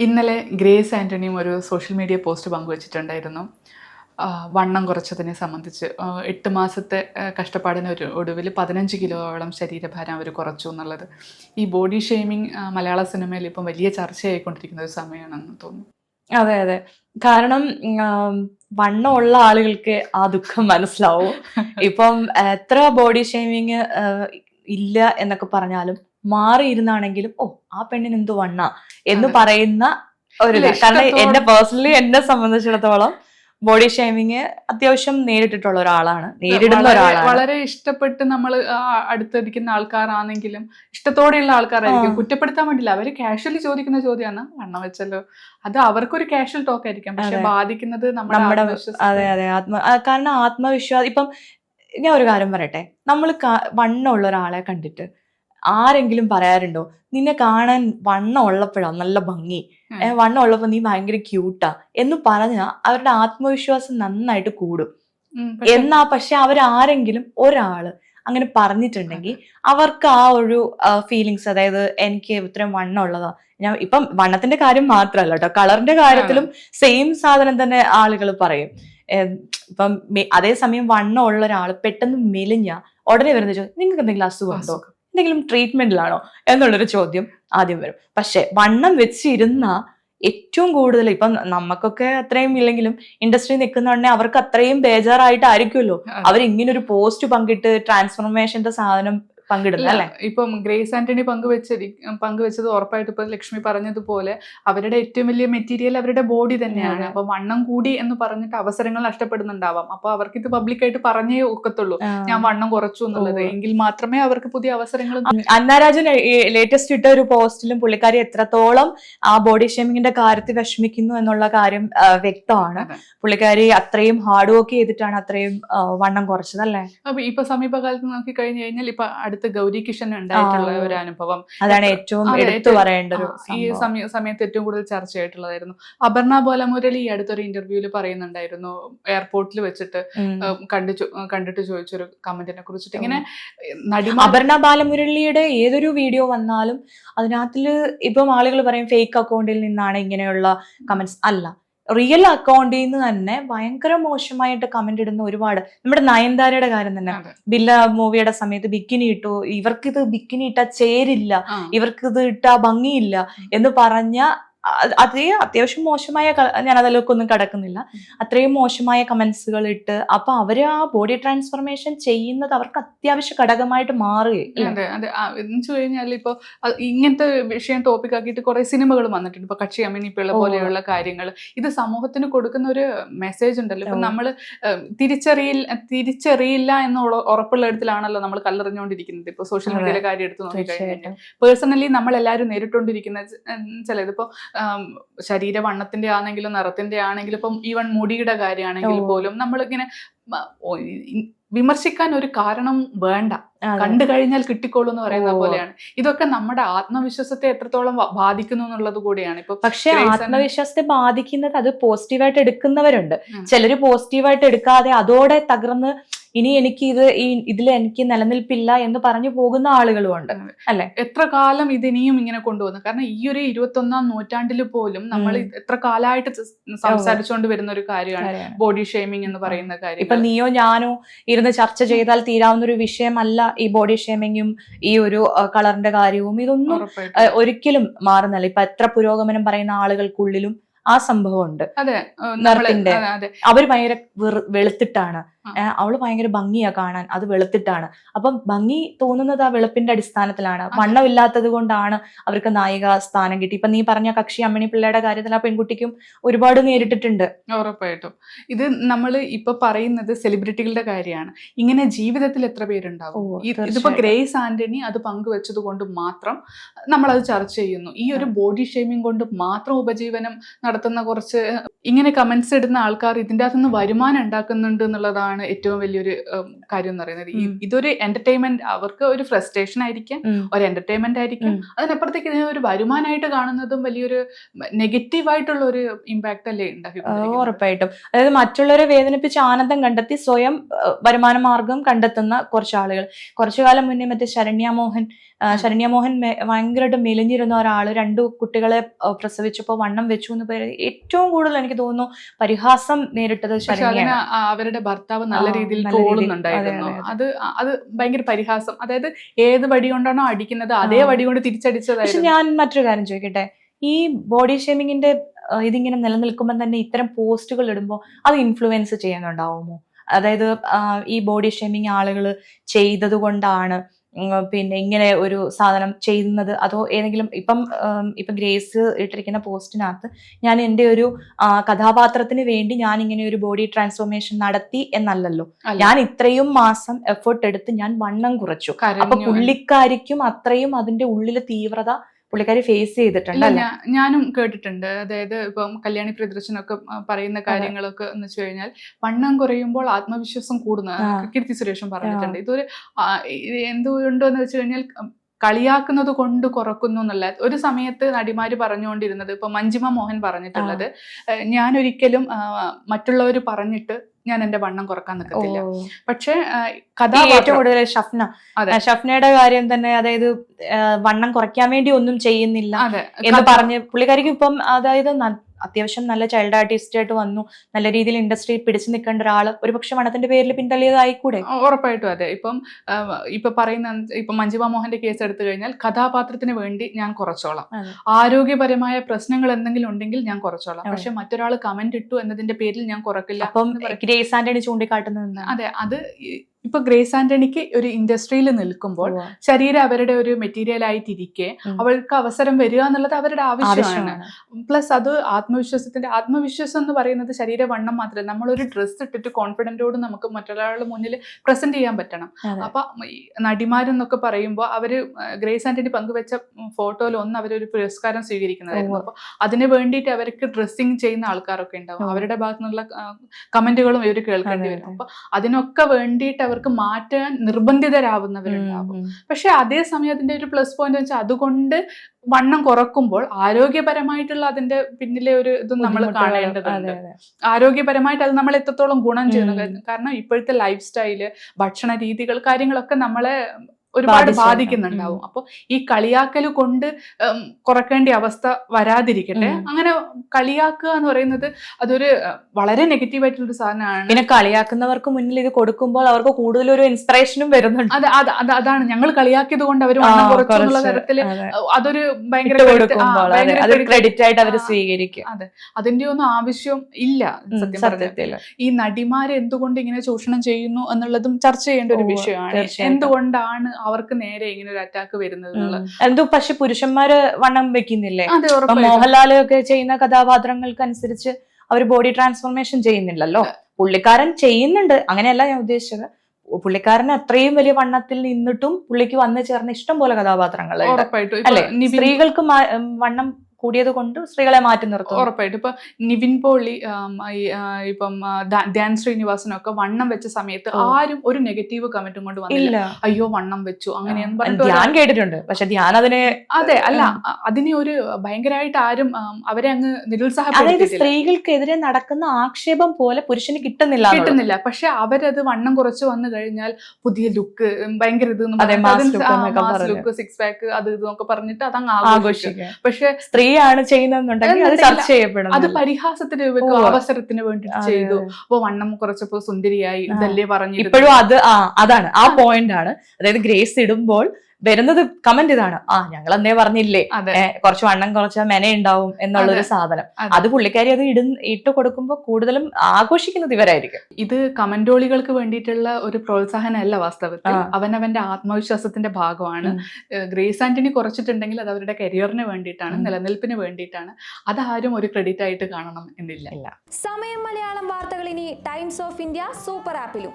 ഇന്നലെ ഗ്രേസ് ആന്റണിയും ഒരു social media post പങ്കുവച്ചിട്ടുണ്ടായിരുന്നു. വണ്ണം കുറച്ചതിനെ സംബന്ധിച്ച്. എട്ട് മാസത്തെ കഷ്ടപ്പാടിന് ഒരു ഒടുവിൽ പതിനഞ്ച് കിലോയോളം ശരീരഭാരം അവർ കുറച്ചു എന്നുള്ളത്. ഈ ബോഡി ഷെയ്മിങ് മലയാള സിനിമയിൽ ഇപ്പം വലിയ ചർച്ചയായിക്കൊണ്ടിരിക്കുന്ന ഒരു സമയമാണെന്ന് തോന്നുന്നു. അതെ അതെ. കാരണം വണ്ണമുള്ള ആളുകൾക്ക് ആ ദുഃഖം മനസ്സിലാവും. ഇപ്പം എത്ര ബോഡി ഷെയ്മിങ് ഇല്ല എന്നൊക്കെ പറഞ്ഞാലും മാറിയിരുന്നാണെങ്കിലും ഓ ആ പെണ്ണിന് എന്ത് വണ്ണ? എന്ന് പറയുന്ന ഒരു കാരണം എന്റെ എന്നെ പേഴ്സണലി എന്നെ സംബന്ധിച്ചിടത്തോളം ബോഡി ഷേമിങ് അത്യാവശ്യം നേരിട്ടിട്ടുള്ള ഒരാളാണ്. നേരിടുന്ന ഒരാളാണ്. വളരെ ഇഷ്ടപ്പെട്ട് നമ്മൾ അടുത്തിരിക്കുന്ന ആൾക്കാരാണെങ്കിലും ഇഷ്ടത്തോടെയുള്ള ആൾക്കാരായിരിക്കും. കുറ്റപ്പെടുത്താൻ വേണ്ടില്ല അവർ കാഷ്വലി ചോദിക്കുന്ന ചോദ്യമാണ് വണ്ണം വെച്ചല്ലോ? അത് അവർക്കൊരു കാഷ്വൽ ടോക്ക് ആയിരിക്കാം. പക്ഷെ ബാധിക്കുന്നത് നമ്മുടെ അതെ അതെ ആത്മ കാരണം ആത്മവിശ്വാസം ഇപ്പം ഞാൻ ഒരു കാര്യം പറയട്ടെ. നമ്മൾ വണ്ണമുള്ള ഒരാളെ കണ്ടിട്ട് ആരെങ്കിലും പറയാറുണ്ടോ നിന്നെ കാണാൻ വണ്ണം ഉള്ളപ്പോഴാ നല്ല ഭംഗി. വണ്ണം ഉള്ളപ്പോ നീ ഭയങ്കര ക്യൂട്ടാ എന്ന് പറഞ്ഞാൽ അവരുടെ ആത്മവിശ്വാസം നന്നായിട്ട് കൂടും. എന്നാ പക്ഷെ അവരാരെങ്കിലും ഒരാൾ അങ്ങനെ പറഞ്ഞിട്ടുണ്ടെങ്കിൽ അവർക്ക് ആ ഒരു ഫീലിങ്സ് അതായത് എനിക്ക് ഇത്രയും വണ്ണം ഉള്ളതാ. ഞാൻ ഇപ്പം വണ്ണത്തിന്റെ കാര്യം മാത്രമല്ല കേട്ടോ. കളറിന്റെ കാര്യത്തിലും സെയിം സാധനം തന്നെ ആളുകൾ പറയും. ഇപ്പം അതേസമയം വണ്ണം ഉള്ള ഒരാൾ പെട്ടെന്ന് മെലിഞ്ഞ ഉടനെ വരുന്ന ചോദിച്ചു നിങ്ങൾക്ക് എന്തെങ്കിലും അസുഖം. എന്തെങ്കിലും ട്രീറ്റ്മെന്റിലാണോ എന്നുള്ളൊരു ചോദ്യം ആദ്യം വരും. പക്ഷെ വണ്ണം വെച്ചിരുന്ന ഏറ്റവും കൂടുതൽ ഇപ്പം നമുക്കൊക്കെ അത്രയും ഇല്ലെങ്കിലും ഇൻഡസ്ട്രി നിൽക്കുന്ന അവർക്ക് അത്രയും ബേജാറായിട്ടായിരിക്കുമല്ലോ. ഇങ്ങനെ ഒരു പോസ്റ്റ് പങ്കിട്ട് ട്രാൻസ്ഫോർമേഷന്റെ സാധനം പങ്കിടുന്നത് അല്ല, ഇപ്പം ഗ്രേസ് ആന്റണി പങ്കുവെച്ചത് പങ്കുവെച്ചത് ഉറപ്പായിട്ട് ഇപ്പൊ ലക്ഷ്മി പറഞ്ഞതുപോലെ അവരുടെ ഏറ്റവും വലിയ മെറ്റീരിയൽ അവരുടെ ബോഡി തന്നെയാണ്. അപ്പൊ വണ്ണം കൂടി എന്ന് പറഞ്ഞിട്ട് അവസരങ്ങൾ നഷ്ടപ്പെടുന്നുണ്ടാവാം. അപ്പൊ അവർക്ക് ഇത് പബ്ലിക്കായിട്ട് പറഞ്ഞേ ഒക്കത്തുള്ളൂ. ഞാൻ വണ്ണം കുറച്ചു എന്നുള്ളത്. എങ്കിൽ മാത്രമേ അവർക്ക് പുതിയ അവസരങ്ങൾ അന്നാരാജൻ ലേറ്റസ്റ്റ് ഇട്ട ഒരു പോസ്റ്റിലും പുള്ളിക്കാരി എത്രത്തോളം ആ ബോഡി ഷേമിങ്ങിന്റെ കാര്യത്തിൽ വിഷമിക്കുന്നു എന്നുള്ള കാര്യം വ്യക്തമാണ്. പുള്ളിക്കാരി അത്രയും ഹാർഡ് വർക്ക് ചെയ്തിട്ടാണ് അത്രയും വണ്ണം കുറച്ചത് അല്ലേ? അപ്പൊ ഇപ്പൊ സമീപകാലത്ത് നോക്കി കഴിഞ്ഞു കഴിഞ്ഞാൽ ഇപ്പൊ അടുത്ത് ഗൗരി കിഷൻ ഉണ്ടായിട്ടുള്ള ഒരു അനുഭവം. അതാണ് ഏറ്റവും എടുത്തു പറയേണ്ട ഒരു ഈ സമയ സമയത്ത് ഏറ്റവും കൂടുതൽ ചർച്ചയായിട്ടുള്ളതായിരുന്നു. അപർണ ബോലമുരളി ഈ അടുത്തൊരു ഇന്റർവ്യൂവിൽ പറയുന്നുണ്ടായിരുന്നു എയർപോർട്ടിൽ വെച്ചിട്ട് കണ്ടു കണ്ടിട്ട് ചോദിച്ചൊരു കമന്റിനെ കുറിച്ചിട്ട്. ഇങ്ങനെ അപർണ ബാലമുരളിയുടെ ഏതൊരു വീഡിയോ വന്നാലും അതിനകത്തിൽ ഇപ്പം ആളുകൾ പറയും ഫേക്ക് അക്കൗണ്ടിൽ നിന്നാണ് ഇങ്ങനെയുള്ള കമന്റ്സ്. അല്ല റിയൽ അക്കൗണ്ടിൽ നിന്ന് തന്നെ ഭയങ്കര മോശമായിട്ട് കമന്റ് ഇടുന്ന ഒരുപാട്. നമ്മുടെ നയൻതാരയുടെ കാര്യം തന്നെ. ബില്ല മൂവിയുടെ സമയത്ത് ബിക്കിനി ഇട്ടു. ഇവർക്കിത് ബിക്കിനി ഇട്ടാ ചേരില്ല. ഇവർക്കിത് ഇട്ടാ ഭംഗിയില്ല എന്ന് പറഞ്ഞ അതേ അത്യാവശ്യം മോശമായ ഞാൻ അതിലൊക്കെ ഒന്നും കിടക്കുന്നില്ല അത്രയും മോശമായ കമന്റ്സുകൾ ഇട്ട് അപ്പൊ അവർ ആ ബോഡി ട്രാൻസ്ഫോർമേഷൻ ചെയ്യുന്നത് അവർക്ക് അത്യാവശ്യ ഘടകമായിട്ട് മാറുകയും അതെ അതെ. എന്ന് വെച്ച് കഴിഞ്ഞാൽ ഇപ്പൊ ഇങ്ങനത്തെ വിഷയം ടോപ്പിക് ആക്കിയിട്ട് കുറെ സിനിമകൾ വന്നിട്ടുണ്ട്. ഇപ്പൊ കക്ഷി അമ്മിനിപ്പിള്ള. പോലെയുള്ള കാര്യങ്ങൾ ഇത് സമൂഹത്തിന് കൊടുക്കുന്ന ഒരു മെസ്സേജ് ഉണ്ടല്ലോ. ഇപ്പൊ നമ്മൾ നമ്മൾ തിരിച്ചറിയില്ല തിരിച്ചറിയില്ല എന്നുള്ള ഉറപ്പുള്ള ഇടത്തിലാണല്ലോ നമ്മൾ കല്ലെറിഞ്ഞുകൊണ്ടിരിക്കുന്നത് ഇപ്പൊ സോഷ്യൽ. മീഡിയയിലെ കാര്യം എടുത്ത് നോക്കിക്കഴിഞ്ഞാൽ കഴിഞ്ഞാൽ പേഴ്സണലി നമ്മൾ എല്ലാവരും നേരിട്ടുകൊണ്ടിരിക്കുന്ന ചിലത്. ഇപ്പോൾ ശരീരവണ്ണത്തിന്റെ ആണെങ്കിലും നിറത്തിന്റെ ആണെങ്കിലും ഇപ്പം ഈവൻ മുടിയുടെ കാര്യമാണെങ്കിൽ. പോലും നമ്മളിങ്ങനെ മ, ഓ, ഇ- വിമർശിക്കാൻ ഒരു കാരണം വേണ്ട. കണ്ടു കഴിഞ്ഞാൽ കിട്ടിക്കോളൂ എന്ന് പറയുന്ന പോലെയാണ്. ഇതൊക്കെ നമ്മുടെ ആത്മവിശ്വാസത്തെ എത്രത്തോളം ബാധിക്കുന്നു എന്നുള്ളത് കൂടിയാണ്. ഇപ്പൊ പക്ഷെ ആത്മവിശ്വാസത്തെ ബാധിക്കുന്നത് അത് പോസിറ്റീവായിട്ട് എടുക്കുന്നവരുണ്ട്. ചിലര് പോസിറ്റീവായിട്ട് എടുക്കാതെ അതോടെ തകർന്ന് ഇനി എനിക്ക് ഇത് ഈ ഇതിൽ എനിക്ക് നിലനിൽപ്പില്ല എന്ന് പറഞ്ഞു പോകുന്ന ആളുകളും ഉണ്ട്. അല്ലെ? എത്ര കാലം ഇതിനിയും ഇങ്ങനെ കൊണ്ടുപോകുന്നു കാരണം ഈ ഒരു ഇരുപത്തൊന്നാം നൂറ്റാണ്ടിൽ പോലും നമ്മൾ എത്ര കാലമായിട്ട് സംസാരിച്ചുകൊണ്ട് വരുന്ന ഒരു കാര്യമാണ് കാര്യമാണ്. ബോഡി ഷെയ്മിങ് എന്ന് പറയുന്ന കാര്യം ഇപ്പൊ കാര്യം നീയോ ഞാനോ ഇരുന്ന് ചർച്ച ചെയ്താൽ തീരാവുന്ന ഒരു വിഷയമല്ല ഈ ബോഡി ഷേമിങ്ങും ഈ ഒരു കളറിന്റെ കാര്യവും. ഇതൊന്നും ഒരിക്കലും മാറുന്നില്ല. ഇപ്പൊ എത്ര പുരോഗമനം പറയുന്ന ആളുകൾക്കുള്ളിലും ആ സംഭവം ഉണ്ട് അതെ. നിറത്തിന്റെ. അവർ ഭയങ്കര വെളുത്തിട്ടാണ്. അവൾ ഭയങ്കര ഭംഗിയാ കാണാൻ. അത് വെളുത്തിട്ടാണ്. അപ്പം ഭംഗി തോന്നുന്നത് ആ വെളുപ്പിന്റെ അടിസ്ഥാനത്തിലാണ്. വണ്ണമില്ലാത്തത് കൊണ്ടാണ് അവർക്ക് നായിക സ്ഥാനം കിട്ടി. ഇപ്പൊ നീ പറഞ്ഞ കക്ഷി അമ്മിണി പിള്ളയുടെ കാര്യത്തിൽ ആ പെൺകുട്ടിക്കും ഒരുപാട് നേരിട്ടിട്ടുണ്ട്. ഉറപ്പായിട്ടും. ഇത് നമ്മൾ ഇപ്പൊ പറയുന്നത് സെലിബ്രിറ്റികളുടെ കാര്യമാണ്. ഇങ്ങനെ ജീവിതത്തിൽ എത്ര പേരുണ്ടാവും? ഇതിപ്പോ ഗ്രേസ് ആന്റണി അത് പങ്കുവെച്ചത് കൊണ്ട് മാത്രം നമ്മൾ അത് ചർച്ച ചെയ്യുന്നു. ഈ ഒരു ബോഡി ഷേമിംഗ് കൊണ്ട് മാത്രം ഉപജീവനം നടത്തുന്ന കുറച്ച് ഇങ്ങനെ കമന്റ്സ് ഇടുന്ന ആൾക്കാർ ഇതിന്റെ അകത്തുനിന്ന് വരുമാനം ഉണ്ടാക്കുന്നുണ്ട് എന്നുള്ളതാണ് ഏറ്റവും വലിയൊരു കാര്യം എന്ന് പറയുന്നത്. ഇതൊരു എന്റർടൈൻമെന്റ് അവർക്ക് ഒരു ഫ്രസ്ട്രേഷൻ ആയിരിക്കാം ഒരു എന്റർടൈൻമെന്റ് ആയിരിക്കും. അതിനപ്പുറത്തേക്ക് ഇതിനെ ഒരു വരുമാനമായിട്ട് കാണുന്നതും വലിയൊരു നെഗറ്റീവ് ആയിട്ടുള്ള ഒരു ഇമ്പാക്ട് അല്ലേ ഉണ്ടാക്കി ഉറപ്പായിട്ടും. അതായത് മറ്റുള്ളവരെ വേദനിപ്പിച്ച് ആനന്ദം കണ്ടെത്തി സ്വയം വരുമാന മാർഗം കണ്ടെത്തുന്ന കുറച്ച് ആളുകൾ. കുറച്ചു കാലം മുന്നേ മറ്റേ ശരണ്യ മോഹൻ ശരണ്യ മോഹൻ ഭയങ്കരമായിട്ട് മെലിഞ്ഞിരുന്ന ഒരാൾ രണ്ടു കുട്ടികളെ പ്രസവിച്ചപ്പോ പ്രസവിച്ചപ്പോൾ വണ്ണം വെച്ചു എന്ന് പേര് ഏറ്റവും കൂടുതൽ എനിക്ക് തോന്നുന്നു പരിഹാസം നേരിട്ടത് ആ അവരുടെ ഭർത്താവ് നല്ല രീതിയിൽ നല്ല രീതിയിൽ. തോളുന്നുണ്ടായിരുന്നു. അതെ, അതെ, ഭയങ്കര പരിഹാസം. അതായത് ഏത് വടി കൊണ്ടാണോ അടിക്കുന്നത് അതേ വടി കൊണ്ട് പക്ഷെ ഞാൻ മറ്റൊരു കാര്യം ചോദിക്കട്ടെ? ഈ ബോഡി ഷേമിങ്ങിന്റെ ഇതിങ്ങനെ നിലനിൽക്കുമ്പോൾ തന്നെ ഇത്തരം പോസ്റ്റുകൾ ഇടുമ്പോൾ അത് ഇൻഫ്ലുവൻസ് ചെയ്യുന്നുണ്ടാവുമോ? അതായത് ഈ ബോഡി ഷേമിങ് ആളുകൾ ചെയ്തത് കൊണ്ടാണ് പിന്നെ ഇങ്ങനെ ഒരു സാധനം ചെയ്യുന്നത് അതോ ഏതെങ്കിലും ഇപ്പം ഇപ്പം ഗ്രേസ് ഇട്ടിരിക്കുന്ന പോസ്റ്റിനകത്ത് ഞാൻ എന്റെ ഒരു കഥാപാത്രത്തിന് വേണ്ടി ഞാൻ ഇങ്ങനെ ഒരു ബോഡി ട്രാൻസ്ഫോർമേഷൻ നടത്തി എന്നല്ലല്ലോ. ഞാൻ ഇത്രയും മാസം എഫേർട്ട് എടുത്ത് ഞാൻ വണ്ണം കുറച്ചു. അപ്പൊ. പുള്ളിക്കാരിക്കും അത്രയും അതിന്റെ ഉള്ളിലെ തീവ്രത പുള്ളിക്കാരി ഫേസ് ചെയ്തിട്ടുണ്ട് ഞാനും കേട്ടിട്ടുണ്ട്. അതായത് ഇപ്പം കല്യാണി പ്രിയദർശനൊക്കെ പറയുന്ന കാര്യങ്ങളൊക്കെ എന്ന് വെച്ച് കഴിഞ്ഞാൽ വണ്ണം കുറയുമ്പോൾ ആത്മവിശ്വാസം കൂടുന്ന. കീർത്തി സുരേഷും പറഞ്ഞിട്ടുണ്ട്. ഇതൊരു എന്തുകൊണ്ടോ എന്ന് വെച്ച് കഴിഞ്ഞാൽ കളിയാക്കുന്നത് കൊണ്ട് കുറക്കുന്നു എന്നുള്ള ഒരു സമയത്ത് നടിമാര് പറഞ്ഞുകൊണ്ടിരുന്നത് ഇപ്പൊ മഞ്ജിമ മോഹൻ പറഞ്ഞിട്ടുള്ളത് ഞാൻ ഒരിക്കലും മറ്റുള്ളവർ പറഞ്ഞിട്ട് ഞാൻ എന്റെ വണ്ണം കുറയ്ക്കാൻ നിൽക്കത്തില്ല പക്ഷെ ഏറ്റവും കഥാപാത്രം കൂടുതൽ ഷഫ്ന. ഷഫ്നയുടെ കാര്യം തന്നെ അതായത് വണ്ണം കുറയ്ക്കാൻ വേണ്ടി ഒന്നും ചെയ്യുന്നില്ല എന്ന് കഥ- പറഞ്ഞ് പുള്ളിക്കാരിക്ക് ഇപ്പം അതായത് അത്യാവശ്യം നല്ല ചൈൽഡ് ആർട്ടിസ്റ്റ് ആയിട്ട് വന്നു. നല്ല രീതിയിൽ ഇൻഡസ്ട്രി പിടിച്ചു നിൽക്കേണ്ട ഒരാൾ ഒരുപക്ഷെ മണത്തിന്റെ പേരിൽ പിന്തള്ളിയതായിക്കൂടെ? ഉറപ്പായിട്ടും അതെ. ഇപ്പം ഇപ്പൊ പറയുന്ന ഇപ്പൊ മഞ്ജുമ മോഹന്റെ കേസ് എടുത്തു കഴിഞ്ഞാൽ കഥാപാത്രത്തിന് വേണ്ടി ഞാൻ കുറച്ചോളാം. ആരോഗ്യപരമായ പ്രശ്നങ്ങൾ എന്തെങ്കിലും ഉണ്ടെങ്കിൽ ഞാൻ കുറച്ചോളാം. പക്ഷെ മറ്റൊരാൾ കമന്റ് ഇട്ടു എന്നതിന്റെ പേരിൽ ഞാൻ കുറക്കില്ല അപ്പം. ഗ്രേസ് ആന്റണി ചൂണ്ടിക്കാട്ടുന്നത് അതെ അത് ഇപ്പൊ ഗ്രേസ് ആന്റണിക്ക് ഒരു ഇൻഡസ്ട്രിയിൽ നിൽക്കുമ്പോൾ ശരീരം അവരുടെ ഒരു മെറ്റീരിയൽ ആയിട്ടിരിക്കെ. അവൾക്ക് അവസരം വരിക എന്നുള്ളത് അവരുടെ ആവശ്യമാണ്. പ്ലസ് അത് ആത്മവിശ്വാസത്തിന്റെ ആത്മവിശ്വാസം എന്ന് പറയുന്നത് ശരീര വണ്ണം മാത്രമല്ല. നമ്മളൊരു ഡ്രസ്സ് ഇട്ടിട്ട് കോൺഫിഡന്റോട് നമുക്ക് മറ്റൊരാളുടെ മുന്നിൽ പ്രസന്റ് ചെയ്യാൻ പറ്റണം. അപ്പൊ നടിമാരെന്നൊക്കെ പറയുമ്പോൾ അവർ ഗ്രേസ് ആന്റണി പങ്കുവെച്ച ഫോട്ടോയിൽ ഒന്ന് അവരൊരു പുരസ്കാരം സ്വീകരിക്കുന്നതായിരുന്നു. അപ്പൊ അതിന് വേണ്ടിയിട്ട് അവർക്ക് ഡ്രസ്സിങ് ചെയ്യുന്ന ആൾക്കാരൊക്കെ ഉണ്ടാവും. അവരുടെ ഭാഗത്തുനിന്നുള്ള കമന്റുകളും ഇവർ കേൾക്കേണ്ടി വരും. അപ്പൊ അതിനൊക്കെ വേണ്ടിയിട്ട് അവർക്ക് മാറ്റാൻ നിർബന്ധിതരാവുന്നവരുണ്ടാവും. പക്ഷെ അതേ അതേസമയം അതിന്റെ ഒരു പ്ലസ് പോയിന്റ് വെച്ചാൽ അതുകൊണ്ട് വണ്ണം കുറക്കുമ്പോൾ ആരോഗ്യപരമായിട്ടുള്ള അതിന്റെ പിന്നിലെ ഒരു ഇത് നമ്മൾ കാണേണ്ടതുണ്ട്. ആരോഗ്യപരമായിട്ട് അത് നമ്മൾ എത്രത്തോളം ഗുണം ചെയ്യുന്നു. കാരണം ഇപ്പോഴത്തെ ലൈഫ് സ്റ്റൈൽ ഭക്ഷണ രീതികൾ കാര്യങ്ങളൊക്കെ നമ്മളെ ഒരുപാട് ബാധിക്കുന്നുണ്ടാവും. അപ്പൊ ഈ കളിയാക്കൽ കൊണ്ട് കുറക്കേണ്ട അവസ്ഥ വരാതിരിക്കട്ടെ. അങ്ങനെ കളിയാക്കുക എന്ന് പറയുന്നത് അതൊരു വളരെ നെഗറ്റീവ് ആയിട്ടുള്ള ഒരു സാധനമാണ്. പിന്നെ കളിയാക്കുന്നവർക്ക് മുന്നിൽ ഇത് കൊടുക്കുമ്പോൾ അവർക്ക് കൂടുതൽ ഒരു ഇൻസ്പിറേഷനും വരുന്നുണ്ട്. അത് അത് അത് അതാണ്. ഞങ്ങൾ കളിയാക്കിയത് കൊണ്ട് അവർ വണ്ണം ആ, തരത്തിൽ അതൊരു ഭയങ്കര ക്രെഡിറ്റ് ആയിട്ട് അവർ സ്വീകരിക്കും. അതെ. അതിന്റെ ഒന്നും ആവശ്യം ഇല്ല ഉം, സത്യം പറഞ്ഞാൽ ഈ നടിമാരെ എന്തുകൊണ്ട് ഇങ്ങനെ ചൂഷണം ചെയ്യുന്നു എന്നുള്ളതും ചർച്ച ചെയ്യേണ്ട ഒരു വിഷയമാണ്. എന്തുകൊണ്ടാണ് അവർക്ക് നേരെ ഇങ്ങനെ ഒരു അറ്റാക്ക് വരുന്നത് എന്തോ പക്ഷെ പുരുഷന്മാര് വണ്ണം വെക്കുന്നില്ലേ? മോഹൻലാൽ ഒക്കെ ചെയ്യുന്ന കഥാപാത്രങ്ങൾക്ക് അനുസരിച്ച് അവർ ബോഡി ട്രാൻസ്ഫോർമേഷൻ ചെയ്യുന്നില്ലല്ലോ പുള്ളിക്കാരൻ ചെയ്യുന്നുണ്ട്. അങ്ങനെയല്ല ഞാൻ ഉദ്ദേശിച്ചത്. പുള്ളിക്കാരൻ അത്രയും വലിയ വണ്ണത്തിൽ നിന്നിട്ടും പുള്ളിക്ക് വന്നു ചേർന്ന ഇഷ്ടം പോലെ കഥാപാത്രങ്ങൾ അല്ലെ? സ്ത്രീകൾക്ക് വണ്ണം കൂടിയത് കൊണ്ട് സ്ത്രീകളെ മാറ്റി നിർത്തും ഉറപ്പായിട്ടും. ഇപ്പൊ നിവിൻ പോളി ഇപ്പം ധ്യാൻ ശ്രീനിവാസനൊക്കെ വണ്ണം വെച്ച സമയത്ത് ആരും ഒരു നെഗറ്റീവ് കമന്റും കൊണ്ട് വന്നില്ല. അയ്യോ വണ്ണം വെച്ചു അങ്ങനെയെന്ന് ധ്യാൻ ഒരാ- കേട്ടിട്ടുണ്ട്. പക്ഷെ ധ്യാൻ അതിനെ അതെ അല്ല അതിനെ ഒരു ഭയങ്കരമായിട്ട് ആരും അവരെ അങ്ങ് അതായത് നിരുത്സാഹപ്പെടുത്തിയിട്ടില്ല സ്ത്രീകൾക്കെതിരെ നടക്കുന്ന ആക്ഷേപം പോലെ പുരുഷന് കിട്ടുന്നില്ല കിട്ടുന്നില്ല. പക്ഷെ അവരത് വണ്ണം കുറച്ച് വന്നു കഴിഞ്ഞാൽ പുതിയ ലുക്ക് ഭയങ്കര ഇത്. ലുക്ക് സിക്സ് പാക്ക് അത് ഇതൊക്കെ പറഞ്ഞിട്ട് അതങ്ങ് ആഘോഷിക്കും. പക്ഷെ പക്ഷെ സ്ത്രീയാണ് ചെയ്യുന്നതെന്നുണ്ടെങ്കിൽ അത് ചർച്ച ചെയ്യപ്പെടും അത് പരിഹാസത്തിന് ഉവ്വ്. അവസരത്തിന് വേണ്ടി ചെയ്തു. അപ്പൊ വണ്ണം കുറച്ചപ്പോ സുന്ദരിയായി. ഇതല്ലേ പറഞ്ഞു ഇപ്പോഴും അത് ആ അതാണ് ആ പോയിന്റ് ആണ്. അതായത് ഗ്രേസ് ഇടുമ്പോൾ വരുന്നത് കമന്റ് ഇതാണ്. ആ ഞങ്ങൾ അന്നേ പറഞ്ഞില്ലേ കുറച്ച് വണ്ണം കുറച്ച മെന ഉണ്ടാവും എന്നുള്ളൊരു സാധനം. അത്. പുള്ളിക്കാരി അത് ഇട ഇട്ട് കൊടുക്കുമ്പോൾ കൂടുതലും ആഘോഷിക്കുന്നത് ഇവരായിരിക്കും. ഇത് കമന്റോളികൾക്ക് വേണ്ടിയിട്ടുള്ള ഒരു പ്രോത്സാഹനമല്ല വാസ്തവത്തിൽ. അവനവന്റെ ആത്മവിശ്വാസത്തിന്റെ ഭാഗമാണ്. ഗ്രേസ് ആന്റണി കുറച്ചിട്ടുണ്ടെങ്കിൽ അത് അവരുടെ കരിയറിന് വേണ്ടിയിട്ടാണ്. നിലനിൽപ്പിന് വേണ്ടിയിട്ടാണ്. അതാരും ഒരു ക്രെഡിറ്റ് ആയിട്ട് കാണണം എന്നില്ല. സമയം മലയാളം വാർത്തകൾ ഇനി ടൈംസ് ഓഫ് ഇന്ത്യ സൂപ്പർ ആപ്പിലും